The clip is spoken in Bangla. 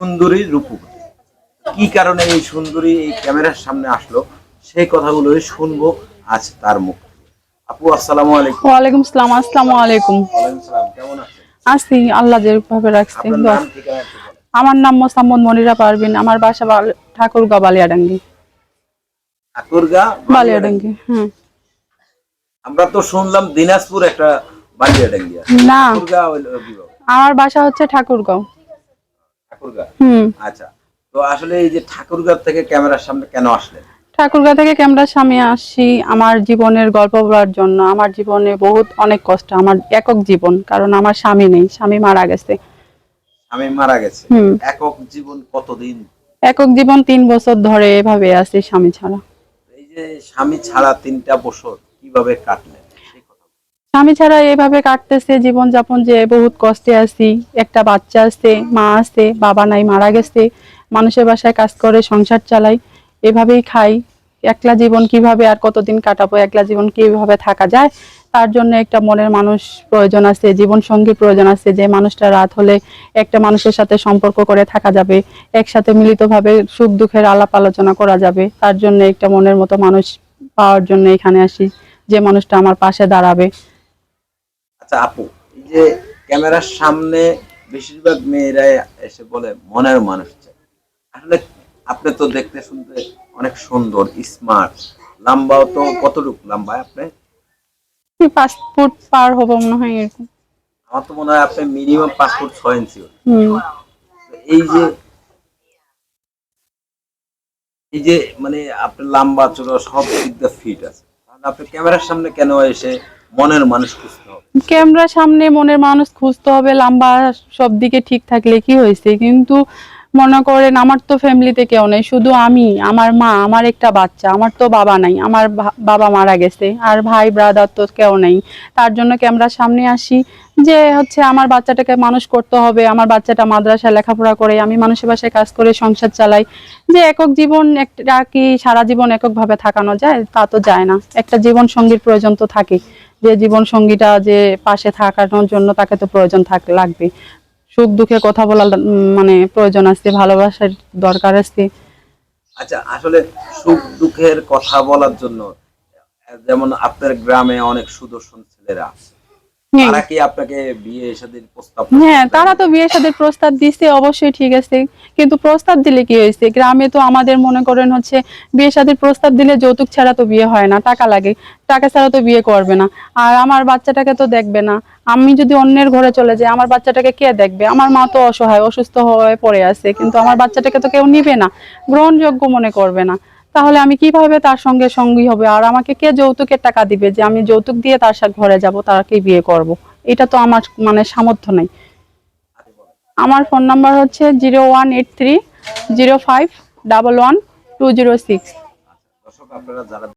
সুন্দরী রূপবতী কি কারণে এই সুন্দরী এই ক্যামেরার সামনে আসলো? সেই কথাগুলোই শুনব আজ তার মুখ। আপু আসসালামু আলাইকুম। ওয়ালাইকুম সালাম আসসালামু আলাইকুম। ওয়ালাইকুম সালাম কেমন আছেন? আছি আল্লাহ যেভাবে রাখছে। আমার নাম মোসাম্মদ মনিরা পারবিন আমার বাসা ঠাকুরগাঁও বালিয়াডাঙ্গি। ঠাকুরগা বালিয়াডাঙ্গি। হুম। আমরা তো শুনলাম দিনাজপুর একটা বালিয়াডাঙ্গি না। ঠাকুরগা আমার বাসা হচ্ছে ঠাকুরগাঁও। ঠাকুরগা? আচ্ছা তো আসলে এই যে ঠাকুরগা থেকে ক্যামেরার সামনে কেন আসলেন? ঠাকুরগাঁ থেকে ক্যামেরার সামনে আসি আমার জীবনের গল্প বলার জন্য। আমার জীবনে বহুত অনেক কষ্ট আমার একক জীবন কারণ আমার স্বামী নেই স্বামী মারা গেছে। আমি মারা গেছে। একক জীবন কতদিন? একক জীবন তিন বছর ধরে এভাবে আছি স্বামী ছাড়া। এই যে স্বামী ছাড়া তিনটা বছর কীভাবে বলুন। স্বামী ছাড়া এইভাবে কাটতেছে জীবন যাপন যে বহুত কষ্টে আছি। একটা বাচ্চা আছে, মা আছে, বাবা নাই, মারা গেছে, মানুষের বাসায় কাজ করে, সংসার চালাই, এভাবেই খাই। একলা জীবন কীভাবে আর কতদিন কাটাবো, একলা জীবন কীভাবে থাকা যায়, তার জন্য একটা মনের মানুষ প্রয়োজন আছে জীবন সঙ্গী প্রয়োজন আছে, যে মানুষটা রাত হলে একটা মানুষের সাথে সম্পর্ক করে থাকা যাবে, একসাথে মিলিতভাবে সুখ দুঃখের আলাপ আলোচনা করা যাবে, তার জন্য একটা মনের মতো মানুষ পাওয়ার জন্য এখানে আসি, যে মানুষটা আমার পাশে দাঁড়াবে। আচ্ছা আপু এই যে ক্যামেরার সামনে বেশিরভাগ মেয়েরাই এসে বলে মনের মানুষ চাই আসলে আপনি তো দেখতে শুনতে অনেক সুন্দর স্মার্ট লম্বাও তো কতটুকু লম্বা আপনি? পাঁচ ফুট পার হব মনে হয় এরকম। আমার তো মনে হয় আপনি মিনিমাম পাঁচ ফুট ছয় ইঞ্চি এই যে এই যে মানে আপনার লম্বা চড়া সব দিক দিয়ে ফিট আছে। তাহলে আপনি ক্যামেরার সামনে কেন এসে মনের মানুষ খুঁজতে হবে ক্যামেরার সামনে মনের মানুষ খুঁজতে হবে, লম্বা সব দিকে ঠিক থাকলে কি হয়েছে? কিন্তু মনে করেন আমার তো ফ্যামিলিতে কেউ নেই, শুধু আমি, আমার মা, আমার একটা বাচ্চা, আমার তো বাবা নাই, আমার বাবা মারা গেছে, আর ভাই ব্রাদার তো কেউ নেই। তার জন্য ক্যামেরার সামনে আসি, যে হচ্ছে আমার বাচ্চাটাকে মানুষ করতে হবে, আমার বাচ্চাটা মাদ্রাসায় লেখাপড়া করে, আমি মানুষের বাসায় কাজ করে সংসার চালাই। যে একক জীবন একটা কি সারা জীবন এককভাবে থাকানো যায়, তা তো যায় না। একটা জীবন সঙ্গীর প্রয়োজন তো থাকে যে জীবন সঙ্গীটা যে পাশে থাকানোর জন্য তাকে তো প্রয়োজন থাক, লাগবে সুখ দুঃখে কথা বলার মানে প্রয়োজন আসছে ভালোবাসার দরকার আসছে আচ্ছা আসলে সুখ দুঃখের কথা বলার জন্য, যেমন আপনার গ্রামে অনেক সুদর্শন ছেলেরা আছে। তারা কি আপনাকে বিয়ে শাদীর প্রস্তাব হ্যাঁ তারা তো বিয়ে সাথে প্রস্তাব দিছে অবশ্যই ঠিক আছে। কিন্তু প্রস্তাব দিলে কি হয়েছে? গ্রামে তো আমাদের মনে করেন হচ্ছে বিয়ে সাথে প্রস্তাব দিলে যৌতুক ছাড়া তো বিয়ে হয় না টাকা লাগে। টাকা ছাড়া তো বিয়ে করবে না। আর আমার বাচ্চাটাকে তো দেখবে না। আমি যদি অন্যের ঘরে চলে যাই আমার বাচ্চাটাকে কে দেখবে? আমার মা তো অসহায় অসুস্থ হয়ে পড়ে আছে। কিন্তু আমার বাচ্চাটাকে তো কেউ নিবে না। গ্রহণযোগ্য মনে করবে না। তাহলে আমি কীভাবে তার সঙ্গে সঙ্গী হবে? আর আমাকে কে যৌতুকের টাকা দিবে যে আমি যৌতুক দিয়ে তার সাথে ঘরে যাব, তাকে বিয়ে করব? এটা তো আমার মানে সামর্থ্য নেই। আমার ফোন নাম্বার হচ্ছে zero one eight three zero five double one two zero six. যারা